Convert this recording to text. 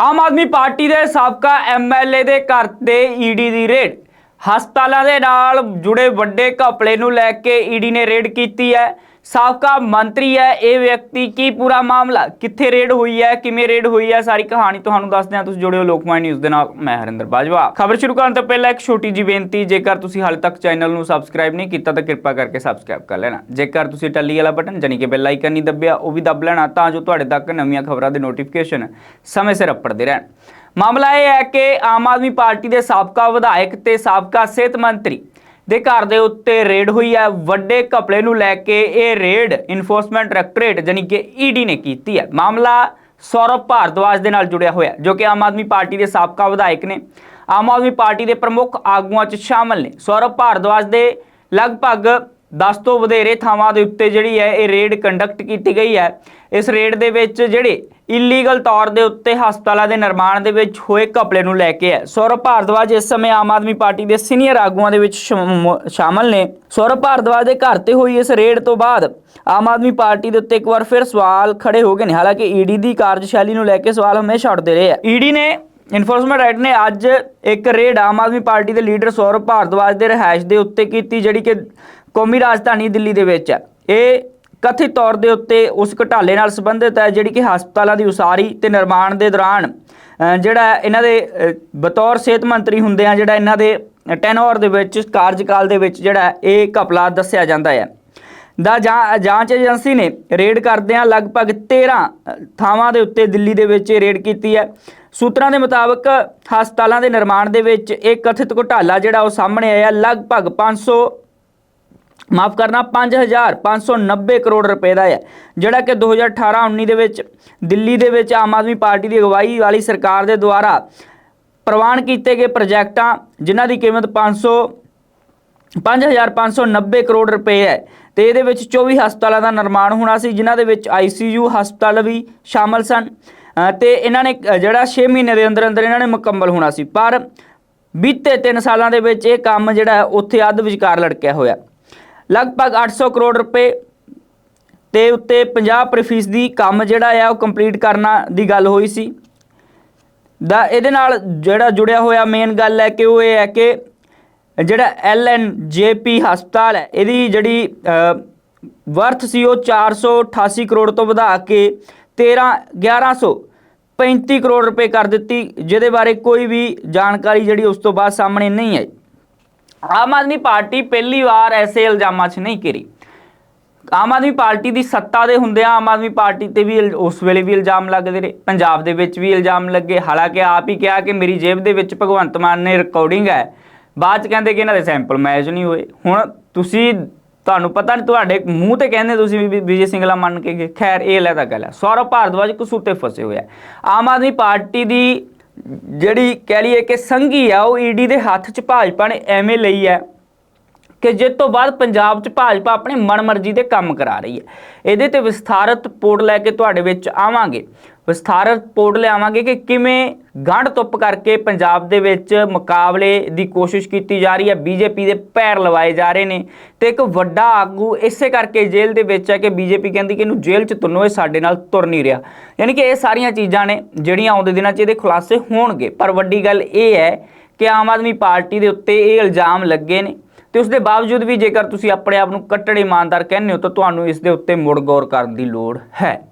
ਆਮ Aadmi party ਦੇ ਸਾਬਕਾ MLA ਦੇ ਘਰ ਤੇ ਈਡੀ ਦੀ ਰੇਡ। ਹਸਪਤਾਲਾਂ ਦੇ ਨਾਲ ਜੁੜੇ ਵੱਡੇ ਘਪਲੇ ਨੂੰ ਲੈ ਕੇ ਈਡੀ ਨੇ ਰੇਡ ਕੀਤੀ ਹੈ। ਸਾਬਕਾ ਮੰਤਰੀ ਹੈ, ਇਹ ਵਿਅਕਤੀ ਕੀ ਪੂਰਾ ਮਾਮਲਾ? ਕਿੱਥੇ ਰੇਡ ਹੋਈ ਹੈ, ਕਿਵੇਂ ਰੇਡ ਹੋਈ ਹੈ? ਸਾਰੀ ਕਹਾਣੀ ਤੁਹਾਨੂੰ ਦੱਸਦੇ ਹਾਂ। ਤੁਸੀਂ ਜੁੜਿਓ ਲੋਕਮਾਨ ਨਿਊਜ਼ ਦੇ ਨਾਲ, ਮੈਂ ਹਰਿੰਦਰ ਬਾਜਵਾ। ਖਬਰ ਸ਼ੁਰੂ ਕਰਨ ਤੋਂ ਪਹਿਲਾਂ ਇੱਕ ਛੋਟੀ ਜੀ ਬੇਨਤੀ, ਜੇਕਰ ਤੁਸੀਂ ਹਾਲੇ ਤੱਕ ਚੈਨਲ ਨੂੰ ਸਬਸਕ੍ਰਾਈਬ ਨਹੀਂ ਕੀਤਾ, ਤਾਂ ਕਿਰਪਾ ਕਰਕੇ ਸਬਸਕ੍ਰਾਈਬ ਕਰ ਲੈਣਾ। ਜੇਕਰ ਤੁਸੀਂ ਟੱਲੀ ਵਾਲਾ ਬਟਨ ਜਾਨੀ ਕਿ ਬੈਲ ਆਈਕਨ ਨਹੀਂ ਦੱਬਿਆ, ਉਹ ਵੀ ਦੱਬ ਲੈਣਾ, ਤਾਂ ਜੋ ਤੁਹਾਡੇ ਤੱਕ ਨਵੀਆਂ ਖਬਰਾਂ ਦੇ ਨੋਟੀਫਿਕੇਸ਼ਨ ਸਮੇਂ ਸਿਰ ਅੱਪੜਦੇ ਰਹਿਣ। ਮਾਮਲਾ ਇਹ ਹੈ ਕਿ ਆਮ ਆਦਮੀ ਪਾਰਟੀ ਦੇ ਸਾਬਕਾ ਵਿਧਾਇਕ ਤੇ ਸਾਬਕਾ ਸਿਹਤ ਮੰਤਰੀ ਦੇ ਘਰ ਦੇ ਉੱਤੇ ਰੇਡ ਹੋਈ ਹੈ ਵੱਡੇ ਘਪਲੇ ਨੂੰ ਲੈ ਕੇ ਇਹ ਰੇਡ ਇਨਫੋਰਸਮੈਂਟ ਡਾਇਰੈਕਟੋਰੇਟ ਜਾਨੀ ਕਿ ਈਡੀ ਨੇ ਕੀਤੀ ਹੈ ਮਾਮਲਾ ਸੌਰਵ ਭਾਰਦਵਾਜ ਦੇ ਨਾਲ ਜੁੜਿਆ ਹੋਇਆ, ਜੋ ਕਿ ਆਮ ਆਦਮੀ ਪਾਰਟੀ ਦੇ ਸਾਬਕਾ ਵਿਧਾਇਕ ਨੇ। ਆਮ ਆਦਮੀ ਪਾਰਟੀ ਦੇ ਪ੍ਰਮੁੱਖ ਆਗੂਆਂ 'ਚ ਸ਼ਾਮਲ ਨੇ। ਸੌਰਵ ਭਾਰਦਵਾਜ ਦੇ ਲਗਭਗ 10 ਤੋਂ ਵਧੇਰੇ ਥਾਵਾਂ ਦੇ ਉੱਤੇ ਜਿਹੜੀ ਹੈ, ਇਹ ਰੇਡ ਕੰਡਕਟ ਕੀਤੀ ਗਈ ਹੈ। ਇਸ ਰੇਡ ਦੇ ਵਿੱਚ ਜਿਹੜੇ ਇਲੀਗਲ ਤੌਰ ਦੇ ਉੱਤੇ ਹਸਪਤਾਲਾਂ ਦੇ ਨਿਰਮਾਣ ਦੇ ਵਿੱਚ ਹੋਏ ਘਪਲੇ ਨੂੰ ਲੈ ਕੇ ਹੈ। ਸੌਰਵ ਭਾਰਦਵਾਜ ਇਸ ਸਮੇਂ ਆਮ ਆਦਮੀ ਪਾਰਟੀ ਦੇ ਸੀਨੀਅਰ ਆਗੂਆਂ ਦੇ ਵਿੱਚ ਸ਼ਾਮਲ ਨੇ। ਸੌਰਵ ਭਾਰਦਵਾਜ ਦੇ ਘਰ ਤੇ ਹੋਈ ਇਸ ਰੇਡ ਤੋਂ ਬਾਅਦ ਆਮ ਆਦਮੀ ਪਾਰਟੀ ਦੇ ਉੱਤੇ ਇੱਕ ਵਾਰ ਫਿਰ ਸਵਾਲ ਖੜੇ ਹੋ ਗਏ ਨੇ। ਹਾਲਾਂਕਿ ਈਡੀ ਦੀ ਕਾਰਜਸ਼ੈਲੀ ਨੂੰ ਲੈ ਕੇ ਸਵਾਲ ਹਮੇਸ਼ਾ ਉੱਠਦੇ ਰਹੇ ਆ ਈਡੀ ਨੇ ਇਨਫੋਰਸਮੈਂਟ ਰਾਈਟ ਨੇ ਅੱਜ ਇੱਕ ਰੇਡ ਆਮ ਆਦਮੀ ਪਾਰਟੀ ਦੇ ਲੀਡਰ ਸੌਰਵ ਭਾਰਦਵਾਜ ਦੇ ਰਿਹਾਇਸ਼ ਦੇ ਉੱਤੇ ਕੀਤੀ, ਜਿਹੜੀ ਕਿ ਕੌਮੀ ਰਾਜਧਾਨੀ ਦਿੱਲੀ ਦੇ ਵਿੱਚ ਹੈ। ਇਹ ਕਥਿਤ ਤੌਰ ਦੇ ਉੱਤੇ ਉਸ ਘਟਾਲੇ ਨਾਲ ਸੰਬੰਧਿਤ ਹੈ, ਜਿਹੜੀ ਕਿ ਹਸਪਤਾਲਾਂ ਦੀ ਉਸਾਰੀ ਤੇ ਨਿਰਮਾਣ ਦੇ ਦੌਰਾਨ ਜਿਹੜਾ ਇਹਨਾਂ ਦੇ ਬਤੌਰ ਸਿਹਤ ਮੰਤਰੀ ਹੁੰਦੇ ਆ, ਜਿਹੜਾ ਇਹਨਾਂ ਦੇ ਟੈਨੋਰ ਦੇ ਵਿੱਚ, ਕਾਰਜਕਾਲ ਦੇ ਵਿੱਚ ਜਿਹੜਾ ਇਹ ਘਪਲਾ ਦੱਸਿਆ ਜਾਂਦਾ ਹੈ। ਦਾ ਜਾਂਚ ਏਜੰਸੀ ਨੇ ਰੇਡ ਕਰਦਿਆਂ ਲਗਭਗ 13 ਥਾਵਾਂ ਦੇ ਉੱਤੇ ਦਿੱਲੀ ਦੇ ਵਿੱਚ ਇਹ ਰੇਡ ਕੀਤੀ ਹੈ। ਸੂਤਰਾਂ ਦੇ ਮੁਤਾਬਕ ਹਸਪਤਾਲਾਂ ਦੇ ਨਿਰਮਾਣ ਦੇ ਵਿੱਚ ਇਹ ਕਥਿਤ ਘੁਟਾਲਾ ਜਿਹੜਾ ਉਹ ਸਾਹਮਣੇ ਆਇਆ, ਲਗਭਗ 500 ਮਾਫ ਕਰਨਾ 5590 ਕਰੋੜ ਰੁਪਏ ਦਾ ਹੈ ਜਿਹੜਾ ਕਿ 2018-19 ਦੇ ਵਿੱਚ ਦਿੱਲੀ ਦੇ ਵਿੱਚ ਆਮ ਆਦਮੀ ਪਾਰਟੀ ਦੀ ਅਗਵਾਈ ਵਾਲੀ ਸਰਕਾਰ ਦੇ ਦੁਆਰਾ ਪ੍ਰਵਾਨ ਕੀਤੇ ਗਏ ਪ੍ਰੋਜੈਕਟਾਂ ਜਿਨ੍ਹਾਂ ਦੀ ਕੀਮਤ 500 5590 ਕਰੋੜ ਰੁਪਏ ਹੈ। ਤੇ ਇਹਦੇ ਵਿੱਚ 24 ਹਸਪਤਾਲਾਂ ਦਾ ਨਿਰਮਾਣ ਹੋਣਾ ਸੀ ਜਿਨ੍ਹਾਂ ਦੇ ਵਿੱਚ ਆਈਸੀਯੂ ਹਸਪਤਾਲ ਵੀ ਸ਼ਾਮਲ ਸਨ। ਅ, ਤੇ ਇਹਨਾਂ ਨੇ ਜਿਹੜਾ 6 ਮਹੀਨੇ ਦੇ ਅੰਦਰ ਅੰਦਰ ਇਹਨਾਂ ਨੇ ਮੁਕੰਮਲ ਹੋਣਾ ਸੀ। ਪਰ ਬੀਤੇ 3 ਸਾਲਾਂ ਦੇ ਵਿੱਚ ਇਹ ਕੰਮ ਜਿਹੜਾ ਉੱਥੇ ਅੱਧ ਵਿਚਕਾਰ ਲੜਕਿਆ ਹੋਇਆ। ਲਗਭਗ 800 ਕਰੋੜ ਰੁਪਏ ਤੇ ਉੱਤੇ 50% ਫੀਸਦੀ ਕੰਮ ਜਿਹੜਾ ਆ ਉਹ ਕੰਪਲੀਟ ਕਰਨਾ ਦੀ ਗੱਲ ਹੋਈ ਸੀ। ਦਾ ਇਹਦੇ ਨਾਲ ਜਿਹੜਾ ਜੁੜਿਆ ਹੋਇਆ ਮੇਨ ਗੱਲ ਹੈ ਕਿ ਉਹ ਇਹ ਹੈ ਕਿ ਜਿਹੜਾ ਐਲਐਨਜੇਪੀ ਹਸਪਤਾਲ ਹੈ, ਇਹਦੀ ਜਿਹੜੀ ਵਰਥ ਸੀ ਉਹ 488 ਕਰੋੜ ਤੋਂ ਵਧਾ ਕੇ 13 1135 ਕਰੋੜ ਰੁਪਏ ਕਰ ਦਿੱਤੀ, ਜਿਹਦੇ ਬਾਰੇ ਕੋਈ ਵੀ ਜਾਣਕਾਰੀ ਜਿਹੜੀ ਉਸ ਤੋਂ ਬਾਅਦ ਸਾਹਮਣੇ ਨਹੀਂ ਆਈ। ਆਮ ਆਦਮੀ ਪਾਰਟੀ ਪਹਿਲੀ ਵਾਰ ਐਸੇ ਇਲਜ਼ਾਮਾਂ 'ਚ ਨਹੀਂ ਘਿਰੀ। ਆਮ ਆਦਮੀ ਪਾਰਟੀ ਦੀ ਸੱਤਾ ਦੇ ਹੁੰਦਿਆਂ ਆਮ ਆਦਮੀ ਪਾਰਟੀ ਤੇ ਵੀ ਉਸ ਵੇਲੇ ਵੀ ਇਲਜ਼ਾਮ ਲੱਗਦੇ ਰਹੇ। ਪੰਜਾਬ ਦੇ ਵਿੱਚ ਵੀ ਇਲਜ਼ਾਮ ਲੱਗੇ। ਹਾਲਾਂਕਿ ਆਪ ਹੀ ਕਿਹਾ ਕਿ ਮੇਰੀ ਜੇਬ ਦੇ ਵਿੱਚ ਭਗਵੰਤ ਮਾਨ ਨੇ ਰਿਕਾਰਡਿੰਗ ਹੈ। ਬਾਅਦ ਚ ਕਹਿੰਦੇ ਕਿ ਇਹਨਾਂ ਦੇ ਸੈਂਪਲ ਮੈਚ ਨਹੀਂ ਹੋਏ। ਹੁਣ ਤੁਸੀਂ, ਤੁਹਾਨੂੰ ਪਤਾ ਨਹੀਂ ਤੁਹਾਡੇ ਮੂੰਹ ਤੇ ਕਹਿੰਦੇ ਤੁਸੀਂ ਵੀ ਵਿਜੇ ਸਿੰਗਲਾ ਮੰਨ ਕੇ ਗਏ ਖੈਰ, ਇਹ ਲੈ ਤਾਂ ਗੱਲ ਹੈ। ਸੌਰਵ ਭਾਰਦਵਾਜ ਕਸੂਤੇ ਫਸੇ ਹੋਏ ਆਮ ਆਦਮੀ ਪਾਰਟੀ ਦੀ ਜਿਹੜੀ ਕਹਿ ਲਈਏ ਕਿ ਸੰਘੀ ਆ, ਉਹ ਈਡੀ ਦੇ ਹੱਥ 'ਚ ਭਾਜਪਾ ਨੇ ਐਵੇਂ ਲਈ ਹੈ ਕਿ ਜਿਸ ਤੋਂ ਬਾਅਦ ਪੰਜਾਬ 'ਚ ਭਾਜਪਾ ਆਪਣੇ ਮਨਮਰਜ਼ੀ ਦੇ ਕੰਮ ਕਰਾ ਰਹੀ ਹੈ। ਇਹਦੇ ਤੇ ਵਿਸਥਾਰਤ ਰਿਪੋਰਟ ਲੈ ਕੇ ਤੁਹਾਡੇ ਵਿੱਚ ਆਵਾਂਗੇ। ਵਿਸਥਾਰਤ ਰਿਪੋਰਟ ਲਿਆਵਾਂਗੇ ਕਿ ਕਿਵੇਂ ਗੰਢ ਤੁੱਪ ਕਰਕੇ ਪੰਜਾਬ ਦੇ ਵਿੱਚ ਮੁਕਾਬਲੇ ਦੀ ਕੋਸ਼ਿਸ਼ ਕੀਤੀ ਜਾ ਰਹੀ ਹੈ। ਬੀਜੇਪੀ ਦੇ ਪੈਰ ਲਵਾਏ ਜਾ ਰਹੇ ਨੇ ਤੇ ਇੱਕ ਵੱਡਾ ਆਗੂ ਇਸੇ ਕਰਕੇ ਜੇਲ੍ਹ ਦੇ ਵਿੱਚ ਹੈ ਕਿ ਬੀਜੇਪੀ ਕਹਿੰਦੀ ਕਿ ਇਹਨੂੰ ਜੇਲ੍ਹ 'ਚ ਤੁੰਨੋ ਇਹ ਸਾਡੇ ਨਾਲ ਤੁਰ ਨਹੀਂ ਰਿਹਾ। ਯਾਨੀ ਕਿ ਇਹ ਸਾਰੀਆਂ ਚੀਜ਼ਾਂ ਨੇ ਜਿਹੜੀਆਂ ਆਉਂਦੇ ਦਿਨਾਂ 'ਚ ਇਹਦੇ ਖੁਲਾਸੇ ਹੋਣਗੇ। ਪਰ ਵੱਡੀ ਗੱਲ ਇਹ ਹੈ ਕਿ ਆਮ ਆਦਮੀ ਪਾਰਟੀ ਦੇ ਉੱਤੇ ਇਹ ਇਲਜ਼ਾਮ ਲੱਗੇ ਨੇ ਤੇ ਉਸ ਦੇ ਬਾਵਜੂਦ ਵੀ ਜੇਕਰ ਤੁਸੀਂ ਆਪਣੇ ਆਪ ਨੂੰ ਕੱਟੜ ਇਮਾਨਦਾਰ ਕਹਿੰਦੇ ਹੋ ਤਾਂ ਤੁਹਾਨੂੰ ਇਸ ਦੇ ਉੱਤੇ ਮੁੜ ਗੌਰ ਕਰਨ ਦੀ ਲੋੜ ਹੈ।